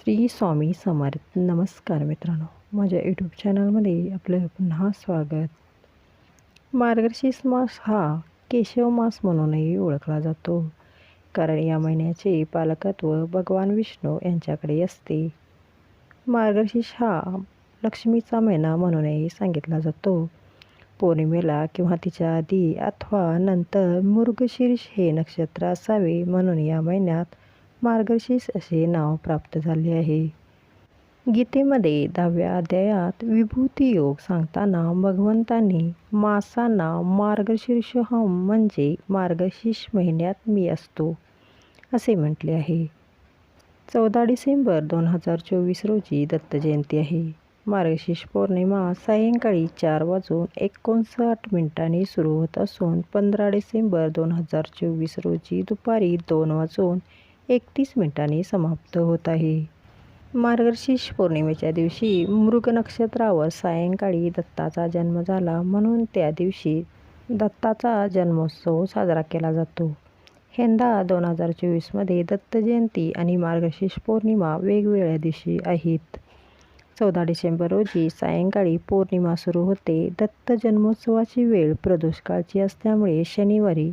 श्री स्वामी समर्थ. नमस्कार मित्रांनो. माझ्या यूट्यूब चॅनलमध्ये आपलं पुन्हा स्वागत. मार्गशीर्ष मास हा केशव मास म्हणूनही ओळखला जातो. कारण या महिन्याचे पालकत्व भगवान विष्णू यांच्याकडे असते. मार्गशीर्ष हा लक्ष्मीचा महिना म्हणूनही सांगितला जातो. पौर्णिमेला किंवा तिच्या आधी अथवा नंतर मृगशीर्ष हे नक्षत्र असावे म्हणून या महिन्यात मार्गशीर्ष असे नाव प्राप्त झाले आहे. गीतेमध्ये दहाव्या अध्यायात विभूती योग सांगताना भगवंतांनी मासांना मार्गशीर्षोहम म्हणजे मार्गशीर्ष महिन्यात मी असतो असे म्हटले आहे. चौदा डिसेंबर दोन हजार चोवीस रोजी दत्त जयंती आहे. मार्गशीर्ष पौर्णिमा सायंकाळी चार वाजून एकोणसाठ मिनिटांनी सुरू होत असून पंधरा डिसेंबर दोन हजार चोवीस रोजी दुपारी दोन वाजून एकतीस मिनिटांनी समाप्त होत आहे. मार्गशीर्ष पौर्णिमेच्या दिवशी मृग नक्षत्रावर सायंकाळी दत्ताचा जन्म झाला म्हणून त्या दिवशी दत्ताचा जन्मोत्सव साजरा केला जातो. यंदा दोन हजार चोवीसमध्ये दत्त जयंती आणि मार्गशीर्ष पौर्णिमा वेगवेगळ्या दिवशी आहेत. चौदा डिसेंबर रोजी सायंकाळी पौर्णिमा सुरू होते. दत्त जन्मोत्सवाची वेळ प्रदोषकाळची असल्यामुळे शनिवारी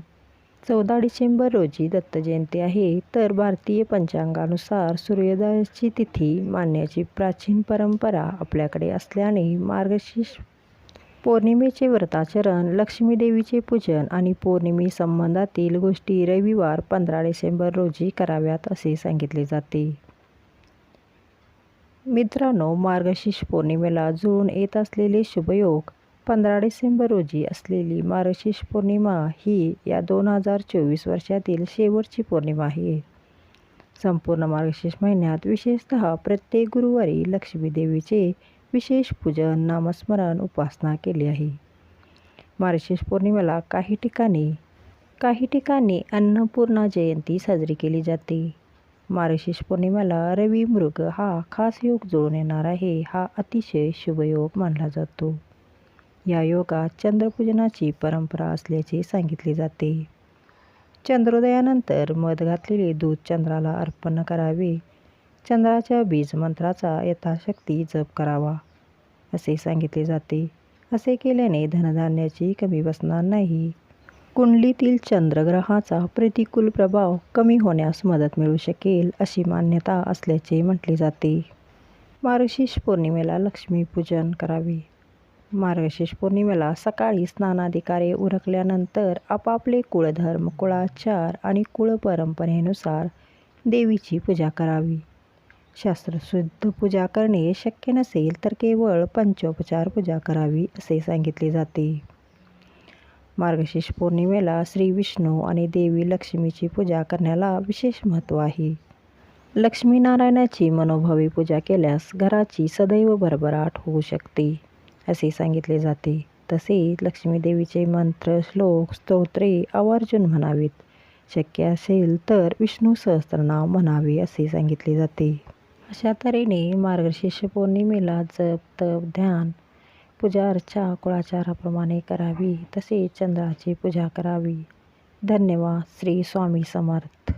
चौदा डिसेंबर रोजी दत्तजयंती आहे तर भारतीय पंचांगानुसार सूर्योदयाची तिथी मानण्याची प्राचीन परंपरा आपल्याकडे असल्याने मार्गशीर्ष पौर्णिमेचे व्रताचरण लक्ष्मीदेवीचे पूजन आणि पौर्णिमे संबंधातील गोष्टी रविवार पंधरा डिसेंबर रोजी कराव्यात असे सांगितले जाते. मित्रांनो मार्गशीर्ष पौर्णिमेला जुळून येत असलेले शुभयोग पंधरा डिसेंबर रोजी असलेली मार्गशीर्ष पौर्णिमा ही या दोन हजार चोवीस वर्षातील शेवटची पौर्णिमा आहे. संपूर्ण मार्गशीर्ष महिन्यात विशेषतः प्रत्येक गुरुवारी लक्ष्मीदेवीचे विशेष पूजन नामस्मरण उपासना केली आहे. मार्गशीर्ष पौर्णिमेला काही ठिकाणी काही ठिकाणी अन्नपूर्णा जयंती साजरी केली जाते. मार्गशीर्ष पौर्णिमेला रवी मृग हा खास योग जुळून येणार आहे हा अतिशय शुभयोग मानला जातो. या योगात चंद्रपूजनाची परंपरा असल्याचे सांगितले जाते. चंद्रोदयानंतर मध घातलेले दूध चंद्राला अर्पण करावे. चंद्राच्या बीज मंत्राचा यथाशक्ती जप करावा असे सांगितले जाते. असे केल्याने धनधान्याची कमी बसणार नाही. कुंडलीतील चंद्रग्रहाचा प्रतिकूल प्रभाव कमी होण्यास मदत मिळू शकेल अशी मान्यता असल्याचे म्हटले जाते. मार्गशीर्ष पौर्णिमेला लक्ष्मीपूजन करावे. मार्गशीर्ष पौर्णिमेला सकाळी स्नानाधिकारे उरकल्यानंतर आपापले कुळधर्म कुळाचार आणि कुळपरंपरेनुसार देवीची पूजा करावी. शास्त्रशुद्ध पूजा करणे शक्य नसेल तर केवळ पंचोपचार पूजा करावी असे सांगितले जाते. मार्गशीर्ष पौर्णिमेला श्री विष्णू आणि देवी लक्ष्मीची पूजा करण्याला विशेष महत्त्व आहे. लक्ष्मीनारायणाची मनोभावी पूजा केल्यास घराची सदैव भरभराट होऊ शकते. असे सांगितले जाते. तसेच लक्ष्मीदेवीचे मंत्र श्लोक स्तोत्रे आवर्जून म्हणावेत. शक्य असेल तर विष्णू सहस्त्रनाम म्हणावे असे सांगितले जाते. अशा तऱ्हेने मार्गशीर्ष पौर्णिमेला जप तप ध्यान पूजा अर्चा कुळाचाराप्रमाणे करावी. तसेच चंद्राची पूजा करावी. धन्यवाद. श्री स्वामी समर्थ.